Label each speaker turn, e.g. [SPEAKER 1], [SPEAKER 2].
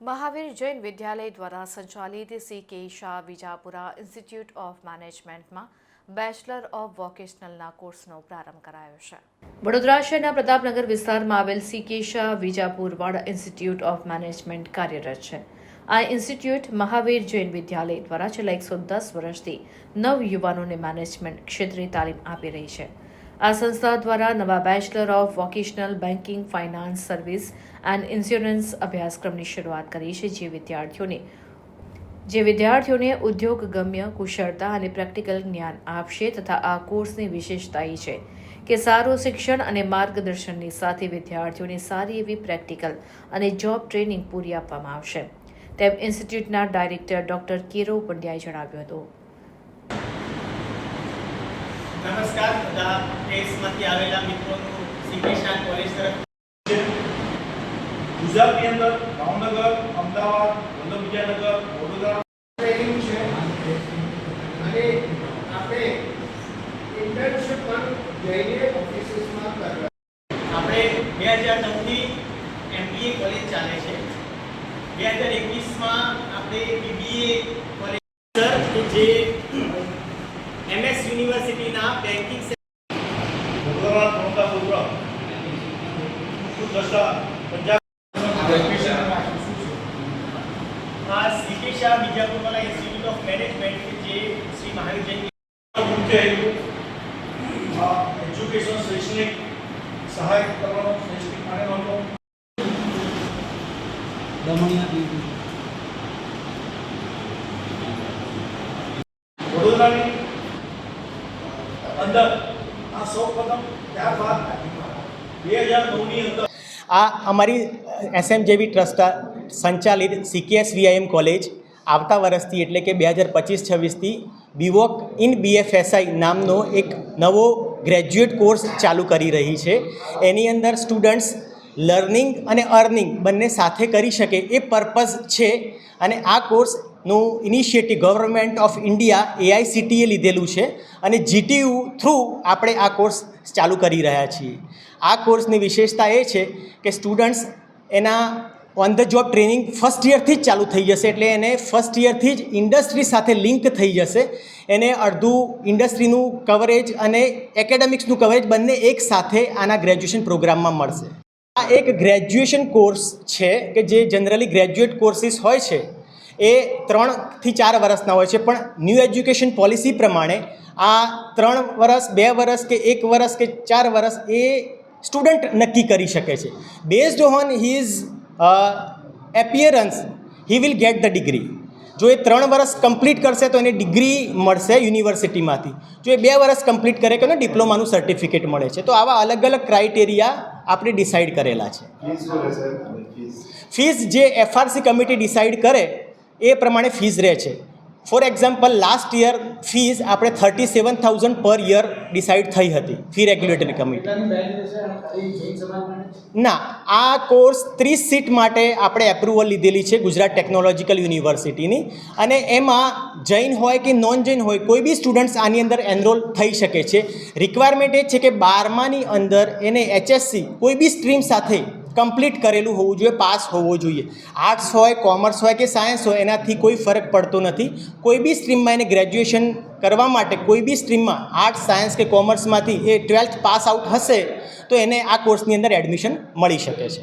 [SPEAKER 1] મહાવીર જૈન વિદ્યાલય દ્વારા સંચાલિત C K Shah Vijapura institute of મેનેજમેન્ટમાં બેચલર ઓફ વોકેશનલના કોર્સનો પ્રારંભ કરાયો છે. વડોદરા શહેરના પ્રતાપનગર વિસ્તારમાં આવેલ C K Shah Vijapurwada institute of management કાર્યરત છે. આ ઇન્સ્ટિટ્યૂટ મહાવીર જૈન વિદ્યાલય દ્વારા છેલ્લા એકસો દસ વર્ષથી નવ યુવાનોને મેનેજમેન્ટ ક્ષેત્રે તાલીમ આપી રહી છે. આ સંસ્થા દ્વારા નવા bachelor of vocational banking finance service and insurance અભ્યાસક્રમની શરૂઆત કરી છે જે વિદ્યાર્થીઓને જે વિદ્યાર્થીઓને ઉદ્યોગગમ્ય કુશળતા અને પ્રેક્ટિકલ જ્ઞાન આપશે તથા આ કોર્સની વિશેષતા એ છે કે સારું શિક્ષણ અને માર્ગદર્શનની સાથે વિદ્યાર્થીઓને સારી એવી પ્રેક્ટિકલ અને જોબ ટ્રેનિંગ પૂરી આપવામાં આવશે. તેમ ઇન્સ્ટિટ્યૂટના ડાયરેક્ટર ડોક્ટર કેરવ પંડ્યાએ જણાવ્યું હતું.
[SPEAKER 2] નમસ્કાર બધા પ્રેસમાંથી આવેલા મિત્રોનું સિગ્નેશન કોલેજ તરફ
[SPEAKER 3] ગુજરાતની અંદર ભાવનગર અમદાવાદ વલ્લભવિદ્યાનગર વડોદરા.
[SPEAKER 4] ટ્રેનિંગ છે. અને આપણે ઇન્ટર્નશિપ પણ જઈને ઓફિસીસમાં કરવા.
[SPEAKER 2] આપણે બે હજાર નવથી એમબીએ કોલેજ ચાલે છે. બે હજાર એકવીસમાં આપણે બીબીએ કોલેજ સર કે જે યુનિવર્સિટીના બેન્કિંગ
[SPEAKER 3] વડોદરા ધોળકા સુરત દશા પંજાબ
[SPEAKER 2] આ CK Shah Bijapurwala institute of management કે જે શ્રી મહાવીર જૈન
[SPEAKER 3] મુખ્ય હેતુ આ એજ્યુકેશન શૈક્ષણિક સહાય કરવાનો શૈક્ષણિક માટેનો હતો વડોદરાની અંદર. આ સૌ ત્યારબાદ બે હજાર નવની અંદર
[SPEAKER 2] આ અમારી એસએમ જેવી ટ્રસ્ટ સંચાલિત સીકેએસ વીઆઈએમ કોલેજ આવતા વર્ષથી એટલે કે બે હજાર પચીસ છવ્વીસથી બીવોક ઇન બીએફએસઆઈ નામનો એક નવો ગ્રેજ્યુએટ કોર્સ ચાલુ કરી રહી છે. એની અંદર સ્ટુડન્ટ્સ લર્નિંગ અને અર્નિંગ બંને સાથે કરી શકે એ પર્પઝ છે અને આ કોર્સનું initiative government of India AICTE લીધેલું છે અને જીટીયુ થ્રુ આપણે આ કોર્સ ચાલુ કરી રહ્યા છીએ. આ કોર્સની વિશેષતા એ છે કે સ્ટુડન્ટ્સ એના on the job training first યરથી જ ચાલુ થઈ જશે એટલે એને ફર્સ્ટ યરથી જ ઇન્ડસ્ટ્રી સાથે લિંક થઈ જશે. એને અડધું ઇન્ડસ્ટ્રીનું કવરેજ અને એકેડેમિક્સનું કવરેજ બંને એક સાથે આના ગ્રેજ્યુએશન પ્રોગ્રામમાં મળશે. આ એક ગ્રેજ્યુએશન કોર્સ છે કે જે જનરલી ગ્રેજ્યુએટ કોર્સિસ હોય છે. એ ત્રણથી ચાર વર્ષના હોય છે. પણ ન્યૂ એજ્યુકેશન પોલિસી પ્રમાણે આ ત્રણ વર્ષ બે વર્ષ કે એક વર્ષ કે ચાર વર્ષ એ સ્ટુડન્ટ નક્કી કરી શકે છે. Based on his appearance he will get the degree જો એ ત્રણ વર્ષ કમ્પ્લીટ કરશે તો એને ડિગ્રી મળશે યુનિવર્સિટીમાંથી જો એ બે વર્ષ કમ્પ્લીટ કરે તો એને ડિપ્લોમાનું સર્ટિફિકેટ મળે છે. તો આવા અલગ અલગ ક્રાઇટેરિયા આપણે ડિસાઇડ કરેલા છે. ફીસ જે એફઆરસી કમિટી ડિસાઇડ કરે એ પ્રમાણે ફીસ રહે છે. For example last year fees આપણે thirty seven thousand per year decide થઈ હતી ફી રેગ્યુલેટરી કમિટી ના આ કોર્સ ત્રીસ સીટ માટે આપણે એપ્રુવલ લીધેલી છે ગુજરાત ટેકનોલોજીકલ યુનિવર્સિટીની અને એમાં જૈન હોય કે નોન જૈન હોય કોઈ બી સ્ટુડન્ટ્સ આની અંદર એનરોલ થઈ શકે છે. રિક્વાયરમેન્ટ એ છે કે બારમાની અંદર એને એચએસસી કોઈ બી સ્ટ્રીમ સાથે કમ્પ્લીટ કરેલું હોવું જોઈએ, પાસ હોવો જોઈએ. આર્ટ્સ હોય કોમર્સ હોય કે સાયન્સ હોય, એનાથી કોઈ ફરક પડતો નથી. કોઈ બી સ્ટ્રીમમાં એને ગ્રેજ્યુએશન કરવા માટે, કોઈ બી સ્ટ્રીમમાં આર્ટ્સ સાયન્સ કે કોમર્સમાંથી એ ટ્વેલ્થ પાસ આઉટ હશે, તો એને આ કોર્સની અંદર એડમિશન મળી શકે છે.